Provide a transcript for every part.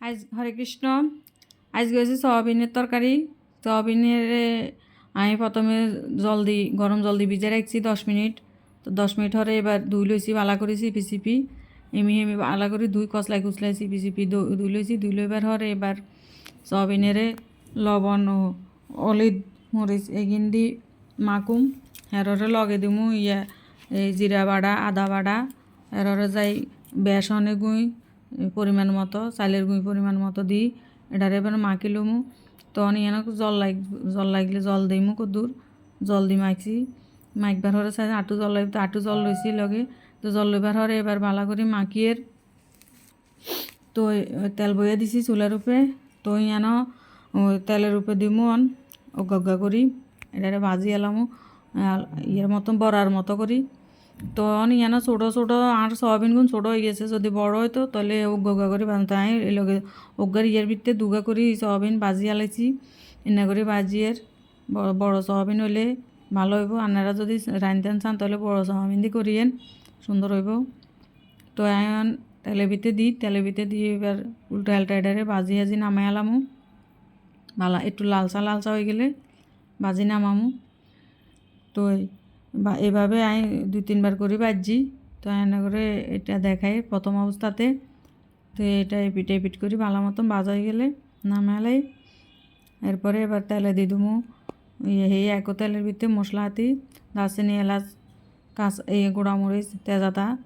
আজ হরে কৃষ্ণ। আজ গেছি সয়াবিনের তরকারি। সয়াবিনের আমি প্রথমে জল দি, গরম জল দি ভিজে রাখছি দশ মিনিট। তো দশ মিনিট হরে এবার ধুই লইছি ভালা করে চিপি চিপি এমি এমি ভালা করে দুই কসলাই কুচলাই চিপি চিপি ধু- ধুই লইছি ধুই লইবার হরে এবার সয়াবিনের লবণ ও অলিদ মরিচ এগিন দি মাকুম হেররে লগে দিমু ইয়া এই জিরা বাড়া, আদা বাড়া। এররে যাই বেসনে গুঁই পরিমাণ মতো, চালের গুঁই পরিমাণ মতো দিই। এটারে এবার মাখি লমু। তখন ইয়ানো জল লাগ, জল লাগলে জল দিমু কদ্দুর। জল দি মাখছি। মাখবার হরে চাই আটু জল লাগবে, তো আটু জল লইছি লগে। তো জল লইবার হরে এবার ভালো করে মাখিয়ের তো তেল বইয়া দিছি চুলার উপরে। তো ইয়ানো তেলের উপরে দিমু অন অজ্ঞা করি। এটারে ভাজি এলামু ইয়ের মতন, বড়ার মতো করি। তো ইয়ানো ছোটো ছোটো আর সয়াবিন গুণ ছোটো হয়ে গেছে। যদি বড় হইতো তাহলে অজ্ঞা করে বানতে হয়। এই লগে অজ্ঞার ইয়ের ভিতরে দুগা করি সয়াবিন ভাজি আলাইছি। এনে করে ভাজিয়ের বড় সয়াবিন হলে ভালো হইব। আপনারা যদি রান্ধতেন চান, তাহলে বড় সয়াবিন দিয়ে করিয়েন, সুন্দর হইব। তো এখন তেলে ভিতরে দিই তেলে ভিতরে দিয়ে এবার উল্টো আলটা এটারে ভাজি হাজি নামাই আলামু। ভালো, একটু লালচা লালচা হয়ে গেলে ভাজি নামামু। তো বা- এভাবে আমি দুই তিনবার করে ভাজি তো এনে করে এটা দেখাই প্রথম অবস্থাতে। তো এটা এপিট এপিট করি ভালো মতন ভাজা হয়ে গেলে নামালাই। এরপরে এবার তেলে দিয়ে দেবো এই এক তেলের ভিতরে মশলা হাতি, দারচিনি, এলাচ, কাঁচা এই গোড়ামরিচ তেজাতা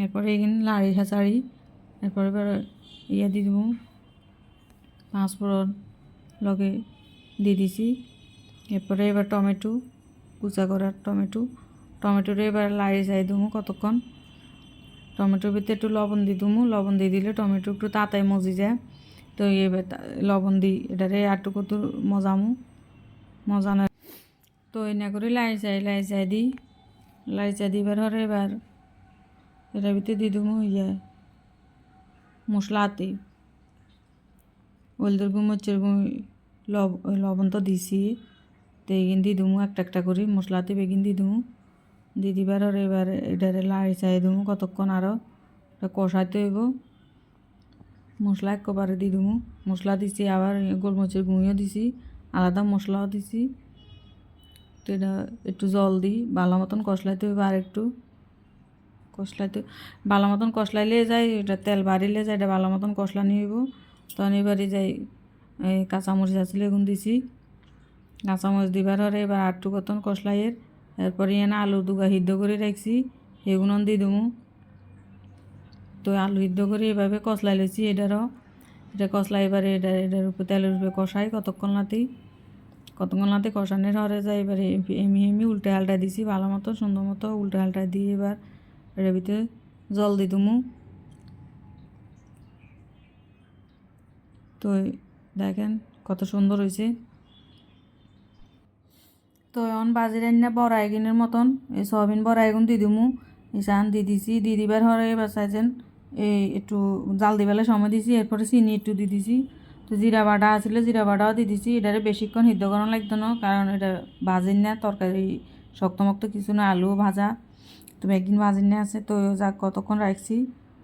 এরপরে এখানে লাড়ি হাঁচাড়ি। এরপরে এবার ইয়ে দিয়ে দেবো পাঁচফোড়ন লগে দিয়ে দিছি। এরপরে এবার টমেটো। কুচা করার টমেটো। টমেটোটা এবার লাড়ি চাই দেবো কতক্ষণ। টমেটোর ভিতরে একটু লবণ দিয়ে দেবো লবণ দিয়ে দিলে টমেটো একটু তাড়াতাড়ি মজি যায়। তো এবার তা- লবণ দিই এটারে আটটু কত মজামু। মজানো তো এনে করে লাই চাই লাই চাই দিই লাই চাই দিবার হরে এবার এটার ভিতরে দিয়ে দেবো ইয়ে মশলা আতি। হলদের গুঁড়ো, মরিচের গুঁড়ো, লব লবণ তো দিছি। তো এগিন দিয়ে একটা একটা করে। মশলাতে বেগিন দিয়ে দেবো দিয়ে দিবার আর এবার এটারে লাড়ি চাই দেবো কতক্ষণ আরও কষাইতে হইব। মশলা একবারে দিয়ে দেবো মশলা দিছি, আবার গোলমরিচের গুঁড়িও দিছি, আলাদা মশলাও দিছি। তো এটা একটু জল দিই ভালো মতন কষলাইতে হইব আর একটু কষলাইতে ভালো মতন কষলাইলে যায় এটা তেল বাড়িলে যায় এটা ভালো মতন কষলানি হইব। তখন এবারে যাই, এই কাঁচামরিচ আসলে এগুন দিছি। কাঁচামরিচ দিবার হরে এবার আটটু কতন কষলাইয়ের এরপরে এনে আলু দুগা সিদ্ধ করে রাখছি সেগুন দিয়ে দেবো তো আলু সিদ্ধ করে এভাবে কষলাই লেছি এটারও এটা কষলাই এবারে এটা এটার উপরে তেলের উপরে কষাই কতক্ষণ নাতি। কতক্ষণ নাতে কষানোর হরে যায়, এবারে এমি এমি উল্টে আলটা দিছি, ভালো মতো, সুন্দর মতো উল্টে হালটা দিয়ে এবার এটার ভিতরে জল দি দুমু। তো দেখেন কত সুন্দর হয়েছে তো এখন বাজি রান্না বড়া এগিনের মতন। এই সয়াবিন বড়া এগুন দি দিমু। ইসান দি দিছি, দি দিবার হরে এবার চাইছেন এই একটু জাল দিবেলা সময় দিছি, এরপরে চিনি একটু দি দিছি। তো জিরা বাটা আসলে জিরা বাটাও দি দিছি। এটারে বেশিক্ষণ সিদ্ধ করানো লাগতো না, কারণ এটা ভাজিন না, তরকারি শক্তমক্ত কিছু না, আলু ভাজা। তো একদিন ভাজিন না আছে, তো যাক কতক্ষণ রাখছি,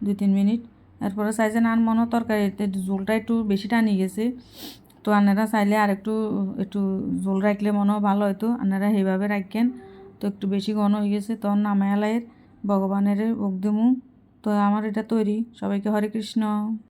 দুই তিন মিনিট। এরপরে চাইছেন আর মনে তরকারিতে ঝোলটা একটু বেশি টানি গেছে। তো আপনারা চাইলে আর একটু একটু জোল রাখলে মনে হয় ভালো হতো আপনারা সেইভাবে রাখেন তো একটু বেশি ঘন হয়ে গেছে। তখন নামায়ালায়ের ভগবানের ভোগ দেমু। তো আমার এটা তৈরি। সবাইকে হরে কৃষ্ণ।